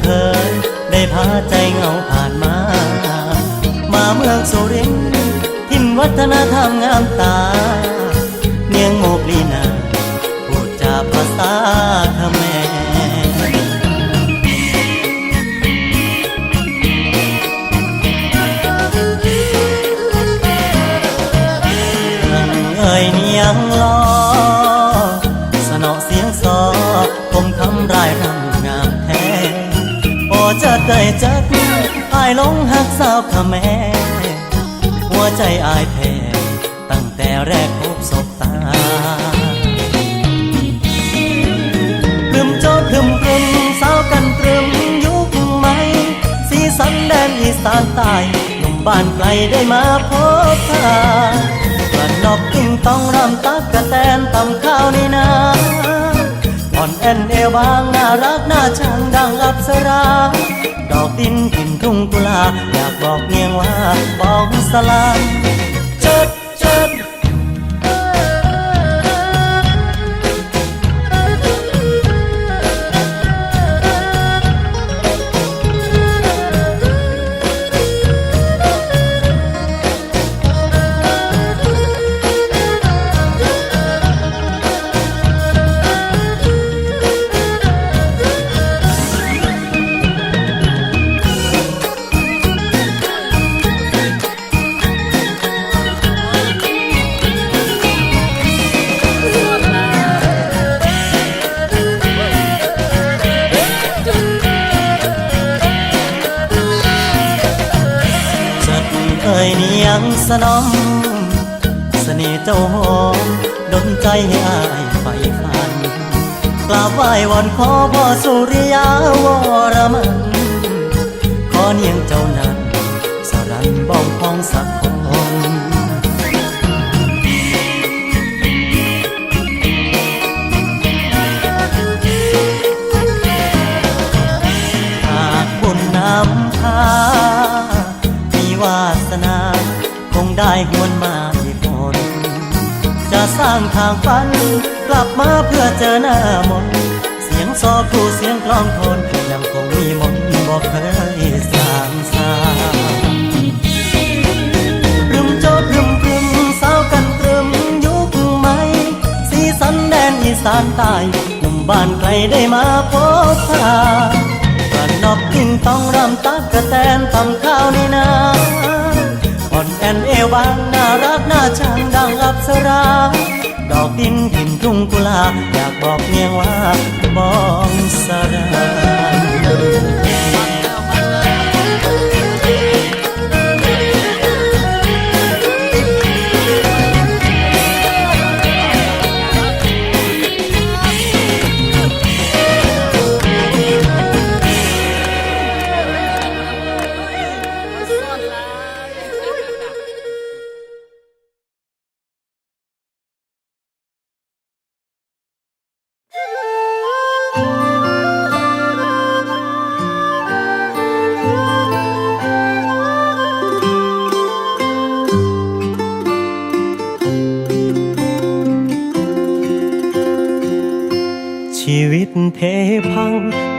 เพอได้พาใจเหงาผ่านมา มาเมืองสุรินทินวัฒนธรรมงามตา เนียงโมกลีนาพูดจาภาษาธรรม หลงหักสาวขะแม่หัวใจอายแพ้ตั้งแต่แรกพบศบตาพรึมโจพรึมพรึมสาวกันตรึมยุคใหม่สีสันแดนอีสานใต้หนุ่มบ้านไกลได้มาพบพากระนอกกิ้งต้องรำตักกระแตนตำข้าวในนา อนแอนเอวบางน่ารักน่าชังดังอับสรา ดอกดินถิ่นทุ่งกุลา อยากบอกเนียงว่าบอกสลา ยเนียงสนอมเสน่ห์เจ้าหอมดนใจให้อายไฟฟันกราบไหว้วอนขอพ่อสุริยาวรมัน ขอเนียงเจ้านั้นสรันบ้องพองสักคน ได้หวนมาอีกคนจะสร้างทางฝัน กลับมาเพื่อเจอหน้ามน เสียงซอครูเสียงกลองทนยังคงมีมนบอกเคยสร้างสารึมโจพรึมพรึมสาวกันตรึมยุคใหม่สีสันแดนอีสานใต้หนุ่มบ้านไกลได้มาพบพากระนอกกิ้งต้องรำตักกระแตนตำข้าวในนา นเอวบางน่ารักน่าชังดังอับสราดอกดินหินทุ่งกุลา อยากบอกเมียว่าบองสรา ชีวิตเพพัง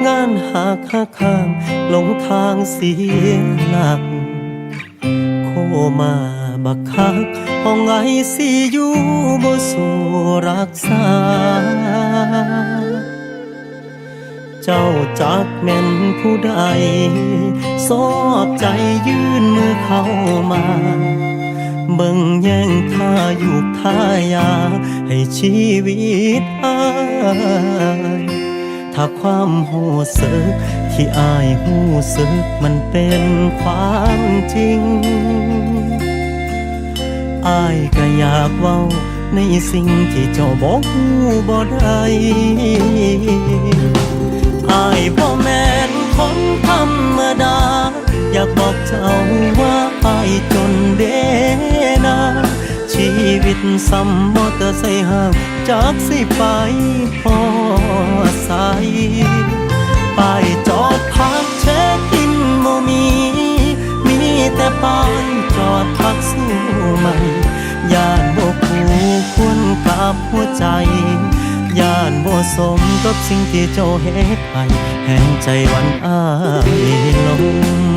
งานหักหักข้างหลงทางเสียหลัก โคมาบักคักห้องไอซียูบ่สู่รักษา เจ้าจักแม่นผู้ใดสอบใจยื่นมือเข้ามา เบิ่งแย่งท่าอยู่ท่ายา ให้ชีวิตอายถ้าความหูสึกที่อายหูสึกมันเป็นความจริง อายก็อยากเว้าในสิ่งที่เจ้าบอกหูบ่ได้อายบ่แม่นคนธรรมดา อยากบอกเจ้าว่าอายจนเดนาชีวิตซ้ำมอเตอร์ไซค์ห่างจากสิไปพอใสไปจอดพักเช็คอินโมมี มีแต่ป้ายจอดพักสู้ใหม่ย่านบ่คู่ควรกับหัวใจย่านบ่สมกับสิ่งที่เจ้าเฮ็ดไปแห่งใจวันอายลง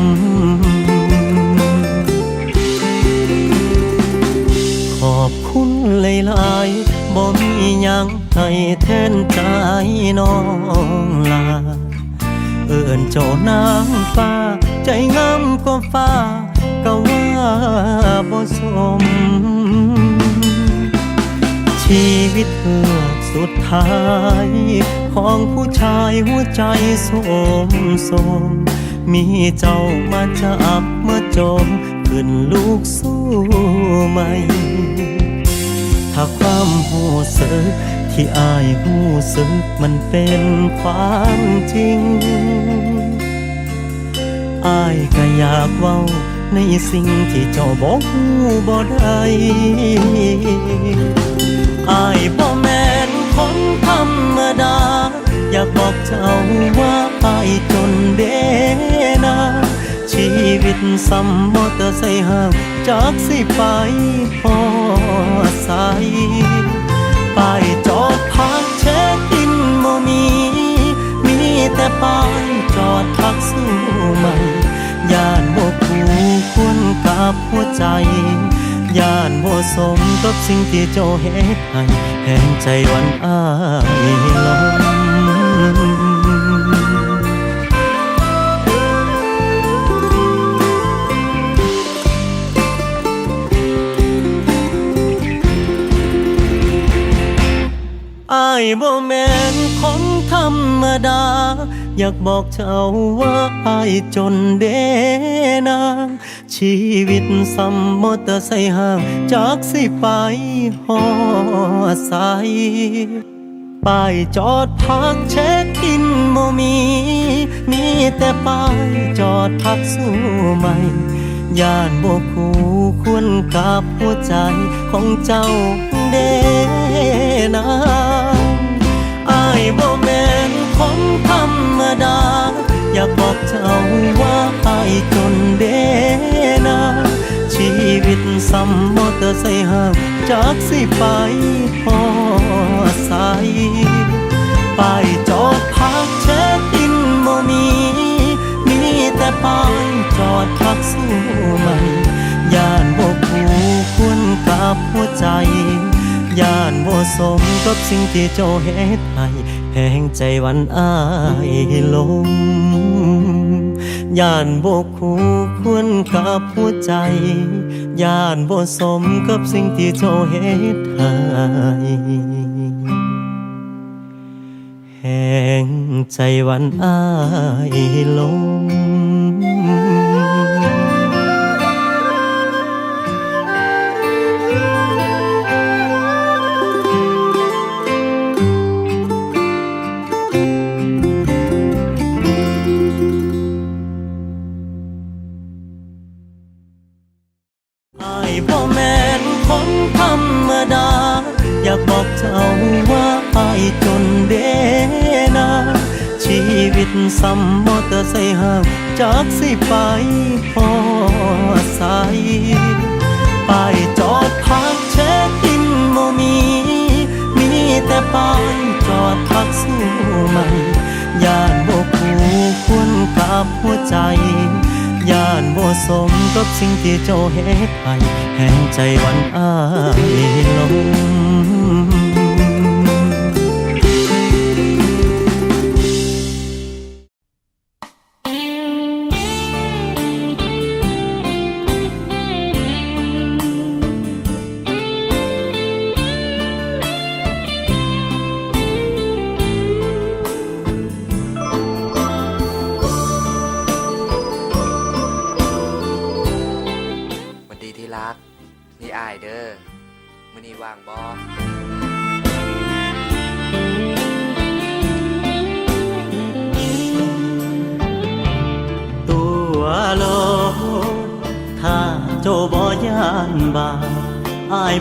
คุณหลายบ่มียังให้แทนใจน้องลา เอิ้นเจ้านางฟ้า ใจงามกว่าฟ้า ก็ว่าบ่สม ชีวิตเฮือกสุดท้าย ของผู้ชายหัวใจสมสม มีเจ้ามาจับเมื่อจม ขึ้นลูกสู้ใหม่ ถ้าความหูสึกที่อายหูสึกมันเป็นความจริง อายก็อยากเว้าในสิ่งที่เจ้าบอกหูบ่ได้อายบ่แม่นคนธรรมดา อยากบอกเจ้าว่าอายจนเดนาชี วิตสัมมอเตอร์ไซค์ห่างจากสิไปพอใสป้ายจอดพักเช็คอินโมมี มีแต่ป้ายจอดพักสู้ใหม่ย่านบ่คูควรกับหัวใจย่านบ่สมกับสิ่งที่เจ้าเฮ็ดให้แห่งใจวันอ้ายลมายบ่แม่นคนธรรมดา อยากบอกเจ้าว่าอายจนเดนาชีวิตสัมมอเตอร์ไซค์ห่างจากสิไปหอใสป้ายจอดพักเช็คอินโมมี มีแต่ป้ายจอดพักสู้ใหม่ย่านบ่คู่ควรกับหัวใจของเจ้าเดนา เจ้าว่าอายจนเดนาชีวิตสัมมอเตอร์ไซค์ห่างจากสิไปพอใสป้ายจอดพักเช็คอินโมมี มีแต่ป้ายจอดพักสู้ใหม่ย่านบ่คู่ควรกับหัวใจย่านบ่สมกับสิ่งที่เจ้าเฮ็ดให้ แห่งใจวันอายลมย่านบกคู่ควรกับหัวใจ ย่านบ่สมกับสิ่งที่เจ้าเฮ็ดให้แห่งใจวันอายลม วิตสัมมอเตอร์ไซค์ห่างจากสิไปพอใสป้ายจอดพักเช็คอินโมมี มีแต่ป้ายจอดพักสู้ใหม่ย่านบ่คู่ควรกับหัวใจย่านบ่สมกับสิ่งที่เจ้าเฮ็ดให้แห่งใจวันอ้ายลม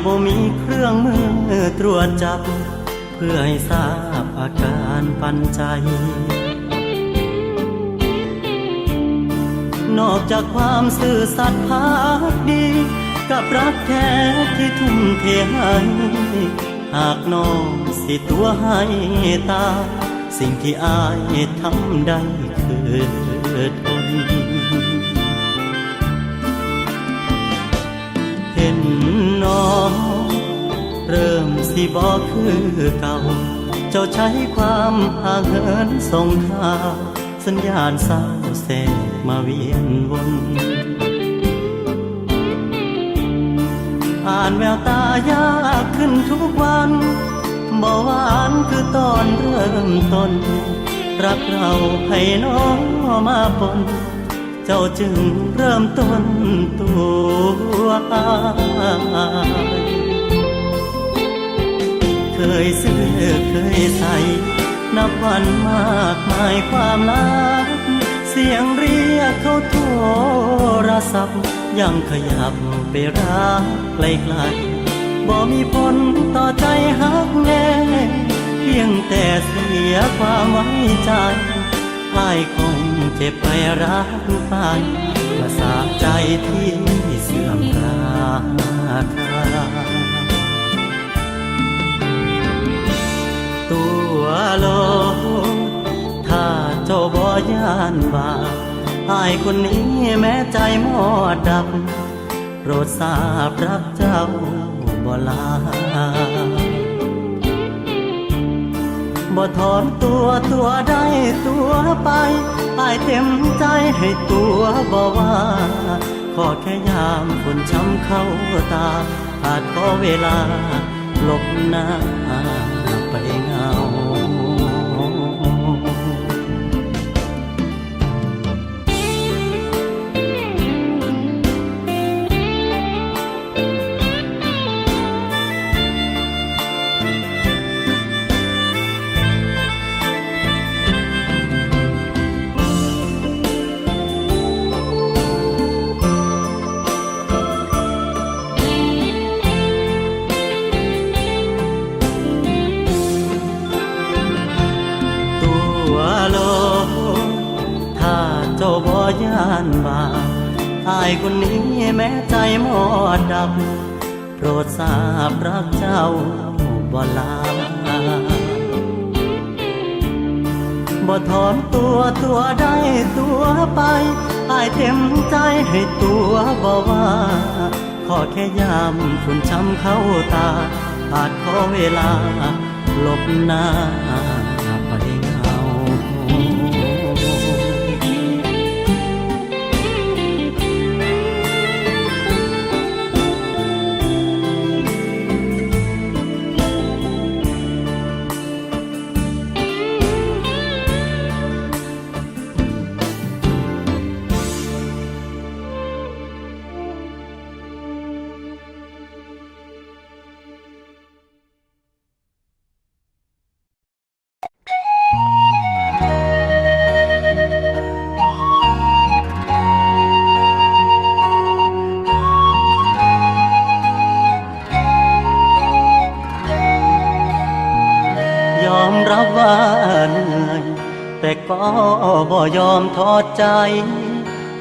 บ่มีเครื่องมือตรวจจับ เพื่อให้ทราบอาการปันใจ นอกจากความซื่อสัตย์พักดี กับรักแท้ที่ทุ่มเทให้หากน้องสิตัวให้ตา สิ่งที่อายทำได้คือทน เห็นน้อง เริ่มสิบอกคือเก่า เจ้าใช้ความห่างเหินส่งข่าวสัญญาณเศร้าแสกมาเวียนวนอ่านแววตายากขึ้นทุกวันบ่หวานคือตอนเริ่มต้น รักเราให้น้องมาปน เจ้าจึงเริ่มต้นตัวอายเคยซื้อเคยใส่นับวันมากมายความลักเสียงเรียกเขาโทรศัพท์ ยังขยับไปรักไกลๆบ่มีผลต่อใจฮักแน่เพียงแต่เสียความไว้ใจอายคง เจ็บไปรักไปภาษาใจที่เสื่อมราคาตัวโลกถ้าเจ้าบ่ยานบาอายคนนี้แม้ใจมอดดับโปรดทราบรักเจ้าบ่ลาบ่ถอนตัวตัวได้ตัวไป อายเต็มใจให้ตัวบ่ว่าขอแค่ยามฝนช้ำเข้าตาอาจขอเวลาหลบหน้าานบาปอายคนนี้แม้ใจหมอดดับ โปรดทราบรักเจ้าบ่ลาบ่ถอนตัวตัวได้ตัวไปอายเต็มใจให้ตัวบ่ว่า ขอแค่ยามฝุ่นช้ำเข้าตาอาจขอเวลาหลบหน้า บ่ยอมทอดใจ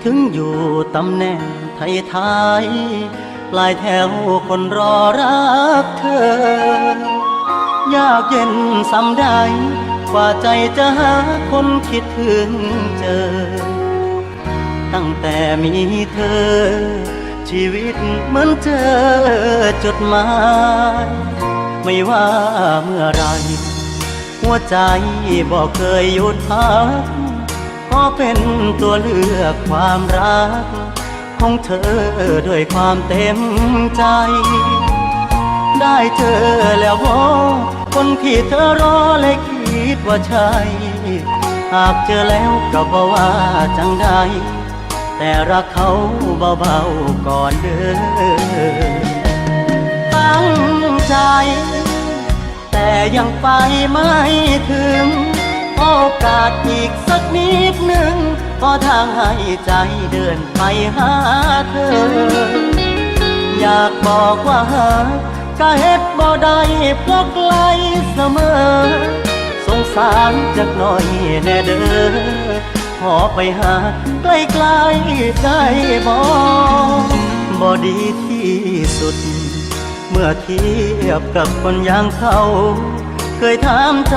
ถึงอยู่ตำแหน่งไทยทยๆปลายแถวคนรอรักเธอ ยากเย็นสำใดกว่าใจจะหาคนคิดถึงเจอ ตั้งแต่มีเธอ ชีวิตเหมือนเจอจดหมาย ไม่ว่าเมื่อไรหัวใจบอกเคยหยุดพัก ขอเป็นตัวเลือกความรัก ของเธอด้วยความเต็มใจ ได้เจอแล้วพอคนที่เธอรอเลยคิดว่าใช่หากเจอแล้วก็บอว่าจังใดแต่รักเขาเบาๆก่อนเด้อตั้งใจ แต่ยังไปไม่ถึง อกาสอีกสักนิดหนึ่งก็ทางให้ใจเดินไปหาเธอ อยากบอกว่าหากก็เฮ็ดบ่ได้เพราะไกลเสมอ สงสารจักหน่อยแน่เด้อขอไปหาใกล้ๆได้บ่บ่ดีที่สุด เมื่อเทียบกับคนอย่างเขา เคยถามใจ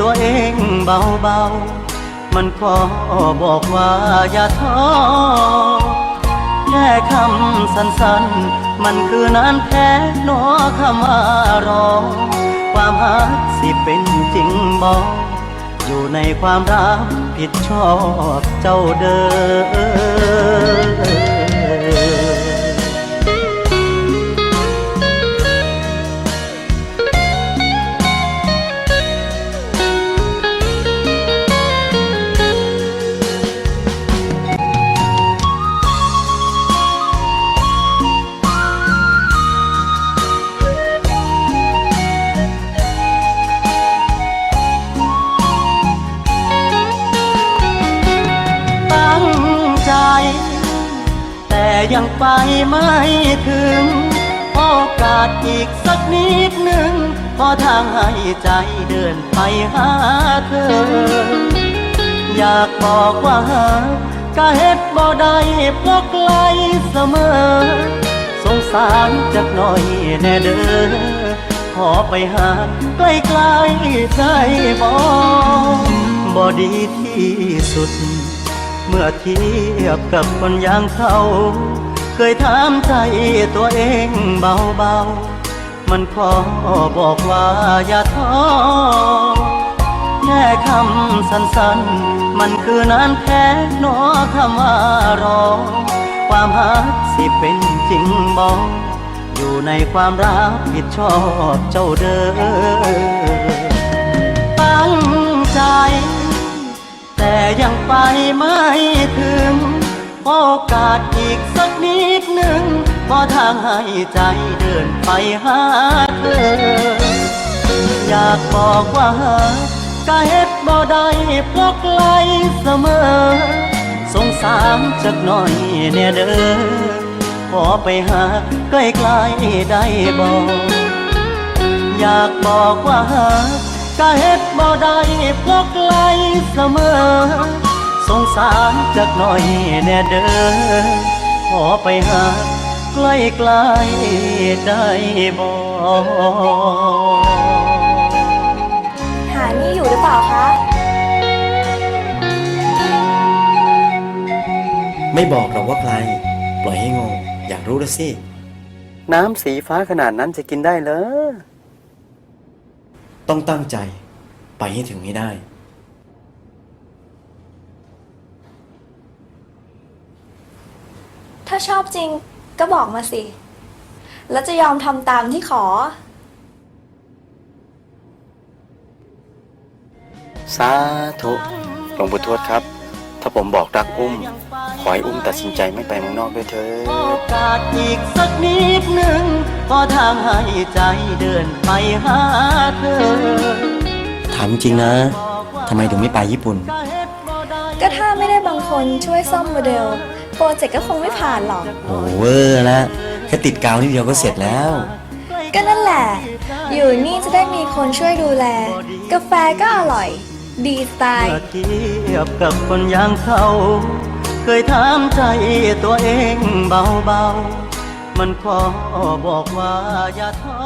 ตัวเองเบาๆ มันขอบอกว่าอย่าท้อแค่คำสั้นๆ มันคือนานแค่นอคำว่ารอ ความหักสิเป็นจริงบอกอยู่ในความรักผิดชอบเจ้าเดิม ยังไปไม่ถึง โอกาสอีกสักนิดหนึ่งพอทางให้ใจเดินไปหาเธอ อยากบอกว่าหากะเฮ็ดบ่ได้เพราะไกลเสมอ สงสารจักหน่อยแน่เด้อขอไปหาใกล้ๆใจบ่บ่ดีที่สุด เมื่อเทียบกับคนอย่างเขาเคยถามใจตัวเองเบาๆ มันขอบอกว่าอย่าท้อแค่คำสั้นๆ มันคือนานแค่นอคำว่ารอ ความหักสิเป็นจริงบอกอยู่ในความรับผิดชอบเจ้าเด้อ แต่ยังไปไม่ถึง โอกาสอีกสักนิดหนึ่งพอทางให้ใจเดินไปหาเธอ อยากบอกว่าหากะเฮ็ดบ่ได้เพราะไกลเสมอ สงสารจักหน่อยแน่เด้อขอไปหาใกล้ๆได้บ่อยากบอกว่าหากะเฮ็ดบ่ได้เพราะไกลเสมอ สงสารจักหน่อยแน่เด้อขอไปหาใกล้ๆได้บ่หานี่อยู่หรือเปล่าคะ ไม่บอกหรอกว่าใคร ปล่อยให้งง อยากรู้ละสิ น้ำสีฟ้าขนาดนั้นจะกินได้เหรอ ต้องตั้งใจไปให้ถึงให้ได้ ถ้าชอบจริงก็บอกมาสิ แล้วจะยอมทำตามที่ขอ สาธุหลวงปู่ทวดครับ ถ้าผมบอกรักอุ้ม ขอให้อุ้มตัดสินใจไม่ไปเมืองนอกด้วยเถิดโอกาสอีกสักนิดหนึ่งพอทางให้ใจเดินไปหาเธอ ถามจริงนะทำไมถึงไม่ไปญี่ปุ่น ก็ถ้าไม่ได้บางคนช่วยซ่อมโมเดล โปรเจกต์ก็คงไม่ผ่านหรอกโอ้เวอร์ละแค่ติดกาวนิดเดียวก็เสร็จแล้ว ก็นั่นแหละ อยู่นี่จะได้มีคนช่วยดูแล กาแฟก็อร่อย ดีสไตล์เมื่อเทียบกับคนอย่างเขา เคยถามใจตัวเองเบาๆ มันขอบอกว่าอย่าท้อ